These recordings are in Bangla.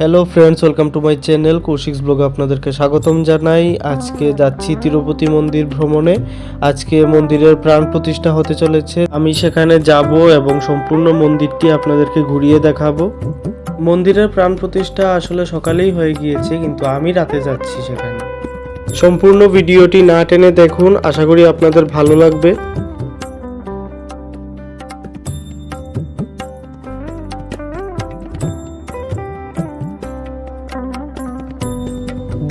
Hello friends welcome to my channel Koushik's ব্লগে আপনাদেরকে স্বাগতম জানাই। আজকে যাচ্ছি তিরুপতি মন্দির ভ্রমণে। আজকে মন্দিরের প্রাণ প্রতিষ্ঠা হতে চলেছে। আমি সেখানে যাব এবং সম্পূর্ণ মন্দিরটি আপনাদেরকে ঘুরিয়ে দেখাবো। মন্দিরের প্রাণ প্রতিষ্ঠা আসলে সকালেই হয়ে গিয়েছে, কিন্তু আমি রাতে যাচ্ছি সেখানে। সম্পূর্ণ ভিডিওটি না টেনে দেখুন, আশা করি আপনাদের ভালো লাগবে।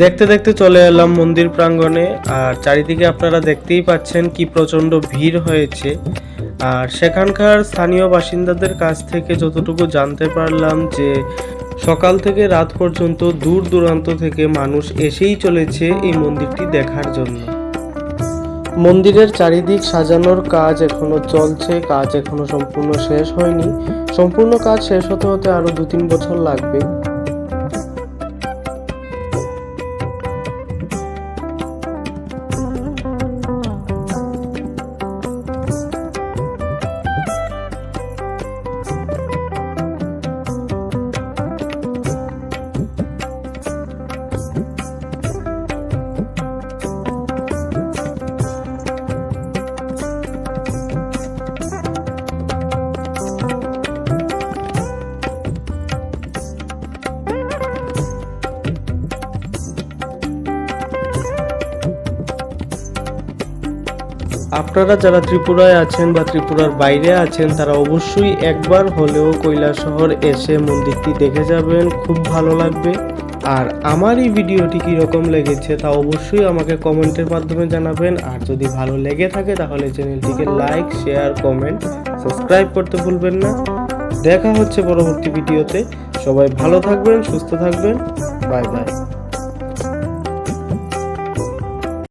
দেখতে দেখতে চলে এলাম মন্দির প্রাঙ্গণে, আর চারিদিকে আপনারা দেখতেই পাচ্ছেন কি প্রচণ্ড ভিড় হয়েছে। আর সেখানকার স্থানীয় বাসিন্দাদের কাছ থেকে যতটুকু জানতে পারলাম যে, সকাল থেকে রাত পর্যন্ত দূর দূরান্ত থেকে মানুষ এসেই চলেছে এই মন্দিরটি দেখার জন্য। মন্দিরের চারিদিক সাজানোর কাজ এখনও চলছে, কাজ এখনও সম্পূর্ণ শেষ হয়নি। সম্পূর্ণ কাজ শেষ হতে হতে আরও দু তিন বছর লাগবে। আপনারা যারা ত্রিপুরায় আছেন বা ত্রিপুরার বাইরে আছেন, তারা অবশ্যই একবার হলেও কৈলা শহর এসে মন্দিরটি দেখে যাবেন, খুব ভালো লাগবে। আর আমার এই ভিডিওটি কীরকম লেগেছে তা অবশ্যই আমাকে কমেন্টের মাধ্যমে জানাবেন। আর যদি ভালো লেগে থাকে তাহলে চ্যানেলটিকে লাইক, শেয়ার, কমেন্ট, সাবস্ক্রাইব করতে ভুলবেন না। দেখা হচ্ছে পরবর্তী ভিডিওতে। সবাই ভালো থাকবেন, সুস্থ থাকবেন। Bye bye.